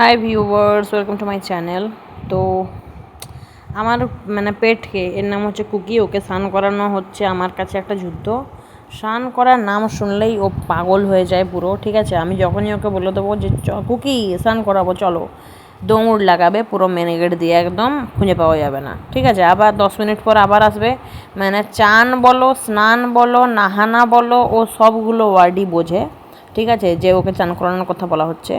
Hi viewers welcome to my channel তো আমার মানে পেটকে, এর নাম হচ্ছে কুকি, ওকে স্নান করানো হচ্ছে আমার কাছে একটা যুদ্ধ। স্নান করার নাম শুনলেই ও পাগল হয়ে যায় পুরো, ঠিক আছে? আমি যখনই ওকে বলে দেবো যে, চ, কুকি, স্নান করাবো, চলো। দৌড় লাগাবে পুরো মেনে গেট দিয়ে একদম খুঁজে পাওয়া যাবে না, ঠিক আছে? আবার দশ মিনিট পর আবার আসবে। মানে চান বলো, স্নান বলো, নাহানা বলো, ও সবগুলো ওয়ার্ডই বোঝে, ঠিক আছে? যে ওকে চান করানোর কথা বলা হচ্ছে।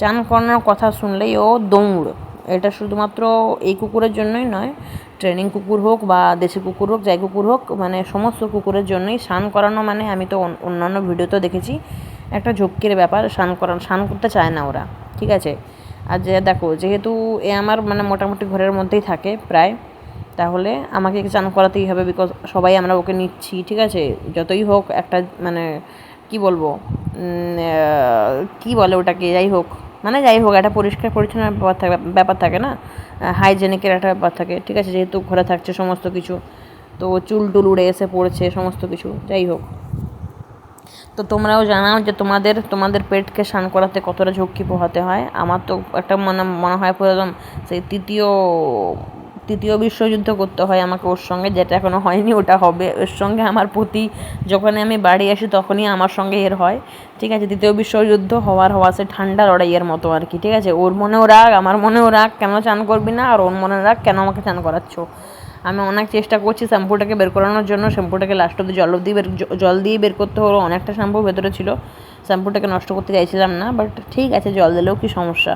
চান করানোর কথা শুনলেই ও দৌড়। এটা শুধুমাত্র এই কুকুরের জন্যই নয় ট্রেনিং কুকুর হোক বা দেশি কুকুর হোক, যাই কুকুর হোক মানে সমস্ত কুকুরের জন্যই স্নান করানো মানে আমি তো অন্যান্য ভিডিওতেও দেখেছি, একটা ঝক্কির ব্যাপার, স্নান করানো স্নান করতে চায় না ওরা, ঠিক আছে? আর যে দেখো, যেহেতু এ আমার মানে মোটামুটি ঘরের মধ্যেই থাকে প্রায়, তাহলে আমাকে চান করাতেই হবে বিকজ সবাই আমরা ওকে নিচ্ছি, ঠিক আছে? যতই হোক একটা মানে কি বলব কি বলে ওটাকে, যাই হোক। মানে যাই হোক, একটা পরিষ্কার পরিচ্ছন্ন ব্যাপার থাকে ব্যাপার থাকে না? হাইজেনিকের একটা ব্যাপার থাকে, ঠিক আছে? যেহেতু ঘরে থাকছে সমস্ত কিছু, তো চুল টুল উড়ে এসে পড়ছে সমস্ত কিছু, যাই হোক। তো তোমরাও জানাও যে তোমাদের তোমাদের পেটকে স্নান করাতে কতটা ঝক্কি পোহাতে হয়। আমার তো একটা মনে মনে হয় পুরো একদম সেই তৃতীয় তৃতীয় বিশ্বযুদ্ধ করতে হয় আমাকে ওর সঙ্গে, যেটা এখনও হয়নি, ওটা হবে। ওর সঙ্গে আমার প্রতি যখনই আমি বাড়ি আসি, তখনই আমার সঙ্গে এর হয়। ঠিক আছে, তৃতীয় বিশ্বযুদ্ধ হওয়ার হওয়া সে ঠান্ডা লড়াইয়ের মতো আর কি, ঠিক আছে? ওর মনেও রাগ, আমার মনেও রাগ, কেন চান করবি না? আর ওর মনে রাগ, কেন আমাকে চান করাচ্ছ? আমি অনেক চেষ্টা করছি শ্যাম্পুটাকে বের করানোর জন্য। শ্যাম্পুটাকে লাস্ট অব্দি জল দিয়ে বের জল দিয়ে বের করতে হলো। অনেকটা শ্যাম্পু ভেতরে ছিল। শ্যাম্পুটাকে নষ্ট করতে চাইছিলাম না বাট ঠিক আছে, জল দিলেও কি সমস্যা?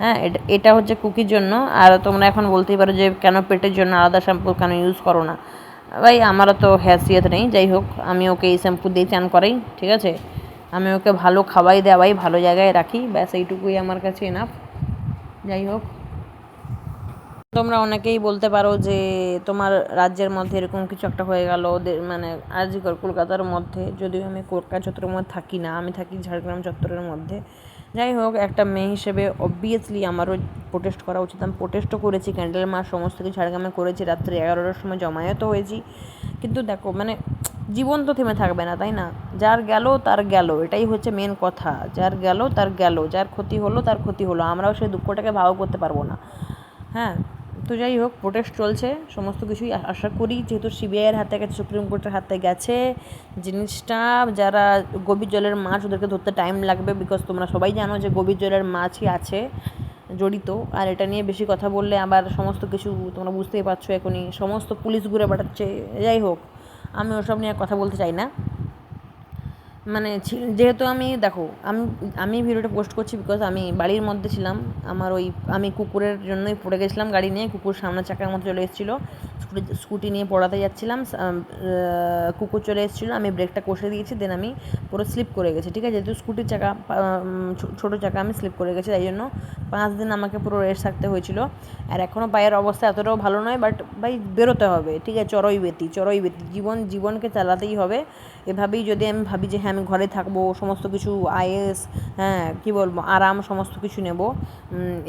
হ্যাঁ এটা হচ্ছে কুকির জন্য। আর তোমরা এখন বলতেই পারো যে কেন পেটের জন্য আলাদা শ্যাম্পু কেন ইউজ করো না। ভাই, আমারও তো হ্যাসিয়ত নেই, যাই হোক, আমি ওকে এই শ্যাম্পু দিয়ে চান করাই, ঠিক আছে? আমি ওকে ভালো খাওয়াই দেওয়াই, ভালো জায়গায় রাখি, ব্যাস, এইটুকুই আমার কাছে এনাফ যাই হোক। তোমরা অনেকেই বলতে পারো যে তোমার রাজ্যের মধ্যে এরকম কিছু একটা হয়ে গেল, ওদের মানে আজিকর কলকাতার মধ্যে, যদিও আমি কলকাতা চত্বরের মধ্যে থাকি না, আমি থাকি ঝাড়গ্রাম চত্বরের মধ্যে। যাই হোক, একটা মেয়ে হিসেবে অবভিয়াসলি আমারও প্রোটেস্ট করা উচিত। আমি প্রোটেস্টও করেছি ক্যান্ডেল মার সমস্ত কিছু ঝাড়গ্রামে করেছি, রাত্রি এগারোটার সময় জমায়েত হয়েছি। কিন্তু দেখো মানে জীবন তো থেমে থাকবে না, তাই না? যার গেল, তার গেল, এটাই হচ্ছে মেন কথা। যার গেল, তার গেল, যার ক্ষতি হলো, তার ক্ষতি হলো। আমরাও সেই দুঃখটাকে ভাও করতে পারব না। হ্যাঁ? তো যাই হোক প্রোটেস্ট চলছে। সমস্ত কিছুই আশা করি, যেহেতু সিবিআইয়ের হাতে গেছে সুপ্রিম কোর্টের হাতে গেছে, জিনিসটা যারা গভীর জলের মাছ ওদেরকে ধরতে টাইম লাগবে বিকজ তোমরা সবাই জানো যে গভীর জলের মাছই আছে, জড়িত। আর এটা নিয়ে বেশি কথা বললে আবার সমস্ত কিছু তোমরা বুঝতেই পারছ এখনই। সমস্ত পুলিশ ঘুরে বেড়াচ্ছে, যাই হোক, আমি ওসব নিয়ে কথা বলতে চাই না। মানে যেহেতু আমি, দেখো, আমি আমি ভিডিওটা পোস্ট করছি বিকজ আমি বাড়ির মধ্যে ছিলাম। আমার ওই, আমি কুকুরের জন্যই পড়ে গেছিলাম গাড়ি নিয়ে, কুকুর সামনের চাকার মধ্যে চলে এসেছিল। স্কুটি স্কুটি নিয়ে পড়াতে যাচ্ছিলাম কুকুর চলে এসেছিল, আমি ব্রেকটা কষে দিয়েছি দেন আমি পুরো স্লিপ করে গেছি, ঠিক আছে? যেহেতু স্কুটির চাকা ছোটো চাকা, আমি স্লিপ করে গেছি, তাই জন্য পাঁচ দিন আমাকে পুরো রেস্ট থাকতে হয়েছিল। আর এখনও পায়ের অবস্থা এতটাও ভালো নয় বাট ভাই বেরোতে হবে, ঠিক আছে? চড়ই বেতি চড়ই বেতি। জীবন, জীবনকে চালাতেই হবে। এভাবেই যদি আমি ভাবি যে হ্যাঁ আমি ঘরে থাকব, সমস্ত কিছু, আইএস হ্যাঁ কী বলব, আরাম, সমস্ত কিছু নেব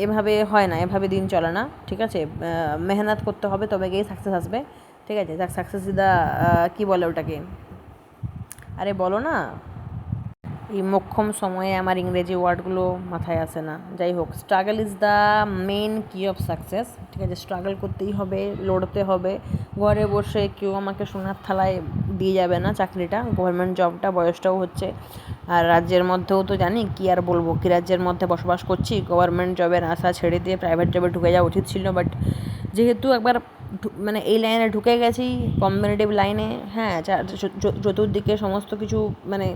এভাবে হয় না, এভাবে দিন চলে না, ঠিক আছে? মেহনত করতে হবে, তবে গিয়ে সাকসেস আসবে, ঠিক আছে? সাকসেস দা কী বলে ওটাকে? আরে বলো না। এই মোক্ষম সময়ে আমার ইংরেজি ওয়ার্ডগুলো মাথায় আসে না। যাই হোক struggle is the main key of success ঠিক আছে? স্ট্রাগল করতেই হবে, লড়তে হবে। ঘরে বসে কেউ আমাকে সোনার থালায় দিয়ে যাবে না চাকরিটা গভর্নমেন্ট জবটা বয়সটাও হচ্ছে। আর রাজ্যের মধ্যেও তো জানি কি আর বলব, কি রাজ্যের মধ্যে বসবাস করছি গভর্নমেন্ট জবের আশা ছেড়ে দিয়ে প্রাইভেট জবে ঢুকে যাওয়া উচিত ছিল। বাট যেহেতু একবার মানে এই লাইনে ঢুকে গেছি কম্পিটিটিভ লাইনে হ্যাঁ চতুর্দিকে সমস্ত কিছু মানে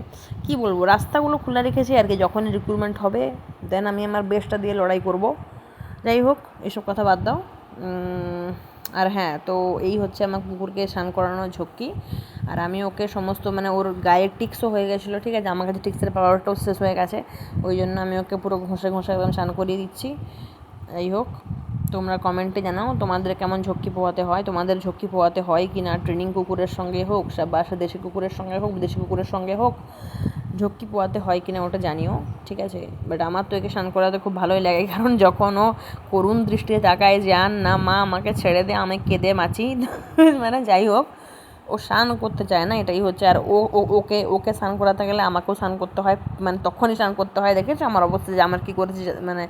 কি বলব, রাস্তাগুলো খোলা রেখেছি আর কি, যখনই রিক্রুটমেন্ট হবে দেন আমি আমার বেস্টটা দিয়ে লড়াই করব। যাই হোক, এসব কথা বাদ দাও। আর হ্যাঁ তো এই হচ্ছে আমার কুকুরকে স্নান করানোর ঝক্কি। আর আমি ওকে সমস্ত মানে ওর গায়ের টিক্সও হয়ে গেছিল, ঠিক আছে? আমার কাছে টিক্সের পাওয়ারটাও শেষ হয়ে গেছে। ওই জন্য আমি ওকে পুরো ঘষে ঘষে একদম স্নান করিয়ে দিচ্ছি। যাই হোক। তোমরা কমেন্টে জানাও তোমাদের কেমন ঝক্কি পোয়াতে হয়, তোমাদের ঝক্কি পোয়াতে হয় কি না ট্রেনিং কুকুরের সঙ্গে হোক বা দেশি কুকুরের সঙ্গে হোক দেশি কুকুরের সঙ্গে হোক, ঝক্কি পোয়াতে হয় কিনা ওটা জানিও, ঠিক আছে? বাট আমার তো একে স্নান করাতে খুব ভালোই লাগে, কারণ যখন ও করুণ দৃষ্টিতে তাকায় যে না মা, আমাকে ছেড়ে দে আমি কেঁদে মাছি। মানে যাই হোক ও স্নান করতে চায় না, এটাই হচ্ছে। আর ও ওকে ওকে স্নান করাতে গেলে আমাকেও স্নান করতে হয় মানে তখনই স্নান করতে হয়, দেখেছ? আমার অবস্থা যে আমার কী করেছি মানে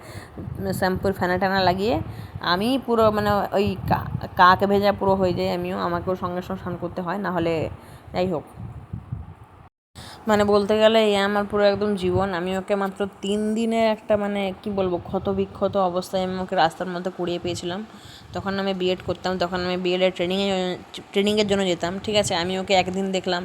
শ্যাম্পুর ফ্যানা ট্যানা লাগিয়ে আমি পুরো মানে ওই কাক ভেজা পুরো হয়ে যায় আমিও, আমাকেও সঙ্গে সঙ্গে স্নান করতে হয় না হলে যাই হোক। মানে বলতে গেলে এ আমার পুরো একদম জীবন। আমি ওকে মাত্র তিন দিনের একটা মানে কি বলব ক্ষত বিক্ষত অবস্থায় আমি ওকে রাস্তার মধ্যে কুড়িয়ে পেয়েছিলাম। তখন আমি বিএড করতাম, তখন আমি বিএডের ট্রেনিংয়ে ট্রেনিংয়ের জন্য যেতাম, ঠিক আছে? আমি ওকে একদিন দেখলাম,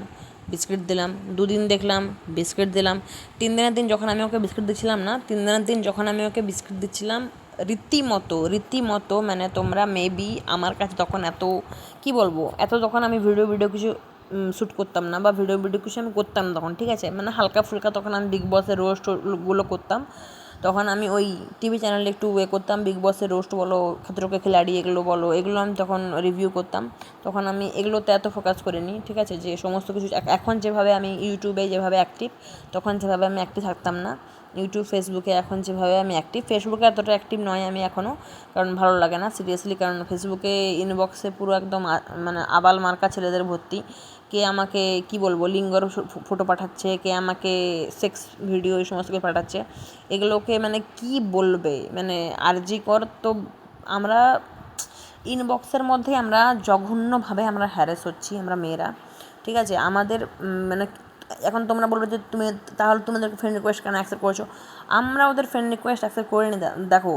বিস্কিট দিলাম, দুদিন দেখলাম, বিস্কিট দিলাম। তিন দিনের দিন যখন আমি ওকে বিস্কিট দিচ্ছিলাম না, তিন দিনের দিন যখন আমি ওকে বিস্কিট দিচ্ছিলাম, রীতিমতো রীতিমতো মানে তোমরা মেবি আমার কাছে তখন এত, কি বলব? এত তখন আমি ভিডিও ভিডিও কিছু শ্যুট করতাম না বা ভিডিও ভিডিও কিছু আমি করতাম তখন, ঠিক আছে? মানে হালকা ফুলকা তখন আমি বিগ বসের রোস্টগুলো করতাম। তখন আমি ওই টিভি চ্যানেলে একটু এ করতাম বিগ বসের রোস্ট বলো খাতরকে খিলাড়ি এগুলো বলো, এগুলো আমি তখন রিভিউ করতাম। তখন আমি এগুলোতে এত ফোকাস করিনি, ঠিক আছে? যে সমস্ত কিছু এখ- এখন যেভাবে আমি ইউটিউবে যেভাবে অ্যাক্টিভ তখন যেভাবে আমি অ্যাক্টিভ থাকতাম না। ইউটিউব ফেসবুকে এখন যেভাবে আমি অ্যাক্টিভ ফেসবুকে এতটা অ্যাক্টিভ নয় আমি এখনও কারণ ভালো লাগে না সিরিয়াসলি কারণ ফেসবুকে ইনবক্সে পুরো একদম মানে আবাল মার্কা ছেলেদের ভর্তি। কে আমাকে, কি বলব, লিঙ্গর ফটো পাঠাচ্ছে, কে আমাকে সেক্স ভিডিও এই সমস্ত কিছু পাঠাচ্ছে, এগুলোকে মানে কি বলবে? মানে আরজি কর তো আমরা ইনবক্সের মধ্যে আমরা জঘন্যভাবে আমরা হ্যারেস হচ্ছি, আমরা মেয়েরা, ঠিক আছে? আমাদের মানে এখন তোমরা বলবে যে তুমি, তাহলে তোমাদের ফ্রেন্ড রিকোয়েস্ট কেন অ্যাকসেপ্ট করছ? আমরা ওদের ফ্রেন্ড রিকোয়েস্ট অ্যাকসেপ্ট করে নি। দেখো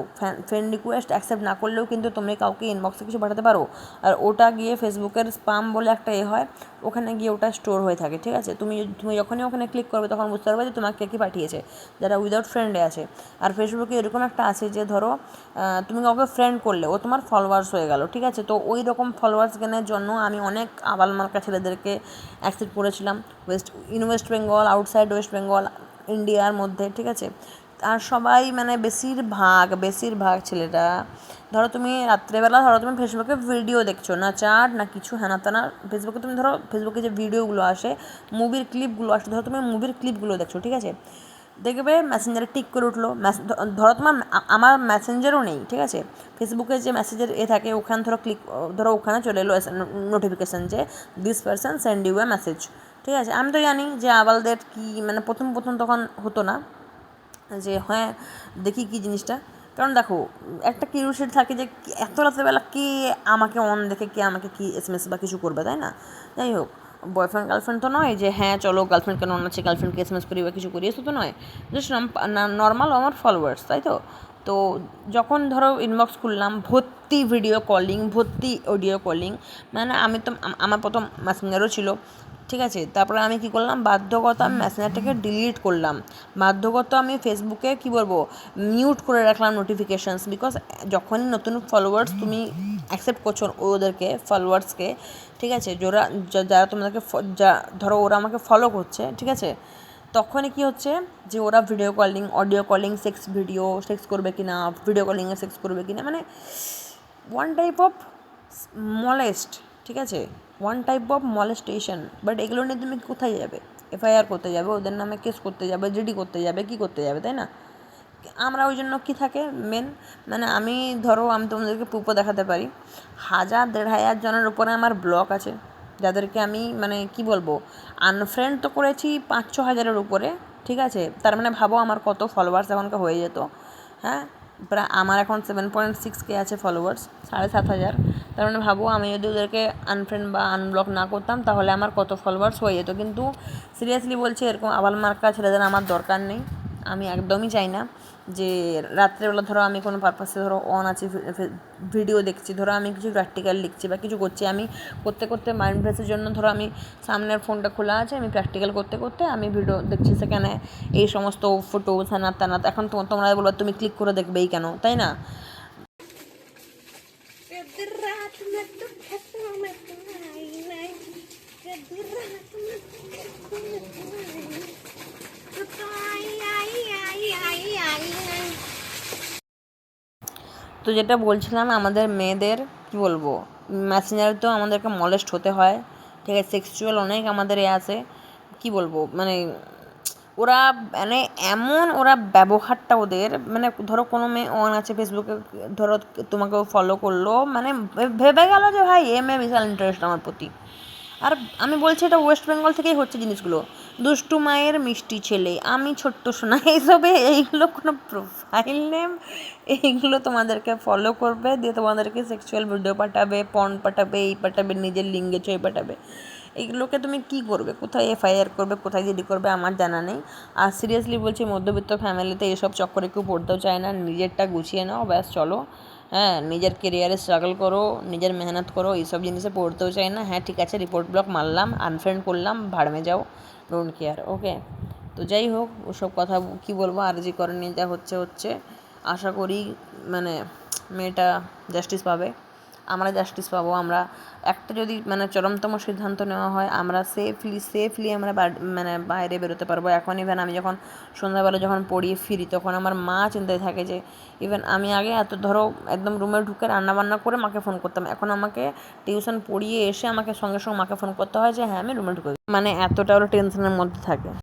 ফ্রেন্ড রিকোয়েস্ট অ্যাকসেপ্ট না করলেও কিন্তু তুমি কাউকে ইনবক্সে কিছু পাঠাতে পারো। আর ওটা গিয়ে ফেসবুকের স্পাম বলে একটা এ হয়, ওখানে গিয়ে ওটা স্টোর হয়ে থাকে, ঠিক আছে? তুমি তুমি যখনই ওখানে ক্লিক করবে, তখন বুঝতে পারবে যে তোমাকে কী পাঠিয়েছে, যারা উইদাউট ফ্রেন্ডে আছে। আর ফেসবুকে এরকম একটা আছে যে, ধরো তুমি কাউকে ফ্রেন্ড করলে, ও তোমার ফলোয়ার্স হয়ে গেল, ঠিক আছে? তো ওই রকম ফলোয়ার্স গেনের জন্য আমি অনেক আবাল মার্কা ছেলেদেরকে অ্যাকসেপ্ট করেছিলাম। West in West Bengal outside West Bengal ইন্ডিয়ার মধ্যে, ঠিক আছে? আর সবাই মানে বেশিরভাগ বেশিরভাগ ছেলেরা, ধরো তুমি রাত্রেবেলা, ধরো তুমি ফেসবুকে ভিডিও দেখছ, না চাট, না কিছু, হ্যানা ত্যানা ফেসবুকে তুমি ধরো, ফেসবুকে যে ভিডিওগুলো আসে মুভির ক্লিপগুলো আসে, ধরো তুমি মুভির ক্লিপগুলো দেখছ, ঠিক আছে? দেখবে মেসেঞ্জারে টিক করে উঠল ধরো তোমার আমার মেসেঞ্জারও নেই, ঠিক আছে? ফেসবুকে যে মেসেজের এ থাকে, ওখানে ধরো ক্লিক ধরো ওখানে চলে এলো নোটিফিকেশান যে this person send you a message ঠিক আছে, আমি তো জানি যে আবালদের কি মানে প্রথম প্রথম তখন হতো না যে হ্যাঁ দেখি কি জিনিসটা। কারণ দেখো, একটা কিউরিওসিটি থাকে যে এত রাত্রেবেলা কে আমাকে অন দেখে, কে আমাকে কি এস এম এস বা কিছু করবে, তাই না? যাই হোক বয়ফ্রেন্ড গার্লফ্রেন্ড তো নয় যে হ্যাঁ চলো গার্লফ্রেন্ড কেন অন আছে গার্লফ্রেন্ডকে এস এম এস করি বা কিছু করি, এসব তো নয়। জাস্ট নর্মাল আমার ফলোয়ার্স তাই তো? তো যখন ধরো ইনবক্স খুললাম, ভর্তি ভিডিও কলিং ভর্তি অডিও কলিং মানে আমি তো আমার প্রথম মেসেঞ্জারও ছিল। ঠিক আছে? তারপরে আমি কি করলাম? বাধ্যগত আমি মেসেঞ্জারটাকে ডিলিট করলাম। বাধ্যগত আমি ফেসবুকে কি বলব? মিউট করে রাখলাম নোটিফিকেশানস বিকজ যখনই নতুন ফলোয়ার্স তুমি অ্যাকসেপ্ট করছ ওদেরকে ফলোয়ার্সকে ঠিক আছে? যারা যারা তোমাদেরকে যা ধরো ওরা আমাকে ফলো করছে ঠিক আছে? তখনই কি হচ্ছে? যে ওরা video calling audio calling sex video sex করবে কি না ভিডিও কলিংয়ে সেক্স করবে কি না মানে ওয়ান টাইপ অফ মলেস্ট ঠিক আছে? One type of molestation but এগুলো নিয়ে তুমি কোথায় যাবে? এফআইআর করতে যাবে, ওদের নামে কেস করতে যাবে জিডি করতে যাবে, কি করতে যাবে, তাই না? আমরা ওই জন্য কী থাকে মেন মানে আমি ধরো, আমি তোমাদেরকে প্রুফও দেখাতে পারি। হাজার, দেড় হাজার জনের উপরে আমার ব্লক আছে, যাদেরকে আমি মানে কি বলব? আনফ্রেন্ড তো করেছি পাঁচ ছ হাজারের উপরে, ঠিক আছে? তার মানে ভাবো আমার কত ফলোয়ার্স এখনকার হয়ে যেত হ্যাঁ? প্রায় আমার এখন সেভেন পয়েন্ট সিক্স কে আছে ফলোয়ার্স সাড়ে সাত হাজার। তার মানে ভাবো, আমি যদি ওদেরকে আনফ্রেন্ড বা আনব্লক না করতাম, তাহলে আমার কত ফলোয়ার্স হয়ে যেত। কিন্তু সিরিয়াসলি বলছি, এরকম আবাল মার্কা ছেলেদের আমার দরকার নেই। আমি একদমই চাই না যে রাত্রেবেলা ধরো আমি কোনো পারপাসে ধরো অন আছি ভিডিও দেখছি, ধরো আমি কিছু প্র্যাকটিক্যাল লিখছি বা কিছু করছি, আমি করতে করতে মাইন্ড ফ্রেশের জন্য ধরো আমি সামনের ফোনটা খোলা আছে, আমি প্র্যাকটিক্যাল করতে করতে আমি ভিডিও দেখছি সেখানে এই সমস্ত ফটো সানাত তানাত এখন তোমরা বলো তুমি ক্লিক করে দেখবেই কেন, তাই না? कधी তো যেটা বলছিলাম, আমাদের মেয়েদের কি বলব? মেসেঞ্জারে তো আমাদেরকে মলেস্ট হতে হয়, ঠিক আছে? সেক্সুয়াল অনেক আমাদের এ আছে। কি বলব? মানে ওরা মানে এমন ওরা ব্যবহারটা ওদের মানে ধরো কোনো মেয়ে অন আছে ফেসবুকে ধরো তোমাকেও ফলো করল মানে ভেবে গেল যে, ভাই, এ মেয়ে বিশাল ইন্টারেস্ট আমার প্রতি। আর আমি বলছি, এটা ওয়েস্ট বেঙ্গল থেকেই হচ্ছে জিনিসগুলো। দুষ্টু মায়ের মিষ্টি ছেলে, আমি ছোট্ট সোনা। এইসবে এইগুলো কোনো প্রোফাইল নেম এইগুলো তোমাদেরকে ফলো করবে, দিয়ে তোমাদেরকে সেক্সুয়াল ভিডিও পাঠাবে পণ পাঠাবে, এই পাঠাবে, নিজের লিঙ্গে ছবি পাঠাবে। এইগুলোকে তুমি কি করবে? কোথায় এফআইআর করবে, কোথায় জিডি করবে, আমার জানা নেই। আর সিরিয়াসলি বলছি, মধ্যবিত্ত ফ্যামিলিতে এসব চক্করে কেউ পড়তেও চায় না, নিজেরটা গুছিয়ে নাও, ব্যাস, চলো। হ্যাঁ নিজের কেরিয়ারে স্ট্রাগল করো, নিজের মেহনত করো, এইসব জিনিসে পড়তেও চাই না। হ্যাঁ ঠিক আছে রিপোর্ট ব্লক মারলাম আনফ্রেন্ড করলাম ভাড়মে যাও ডোন্ট কেয়ার ওকে তো যাই হোক, ওসব কথা কি বলব, আর জি করেনি যা হচ্ছে হচ্ছে, আশা করি মানে মেয়েটা জাস্টিস পাবে। আমরা জাস্টিস পাবো, আমরা একটা যদি মানে চরমতম সিদ্ধান্ত নেওয়া হয়, আমরা সেফলি সেফলি আমরা মানে বাইরে বেরোতে পারব। এখন ইভেন আমি যখন সন্ধ্যাবেলা যখন পড়িয়ে ফিরি, তখন আমার মা চিন্তায় থাকে যে ইভেন আমি আগে এত ধরো একদম রুমে ঢুকে রান্না বান্না করে মাকে ফোন করতাম। এখন আমাকে টিউশন পড়িয়ে এসে আমাকে সঙ্গে সঙ্গে মাকে ফোন করতে হয় যে হ্যাঁ আমি রুমে ঢুকে। মানে এতটা ওরা টেনশনের মধ্যে থাকে।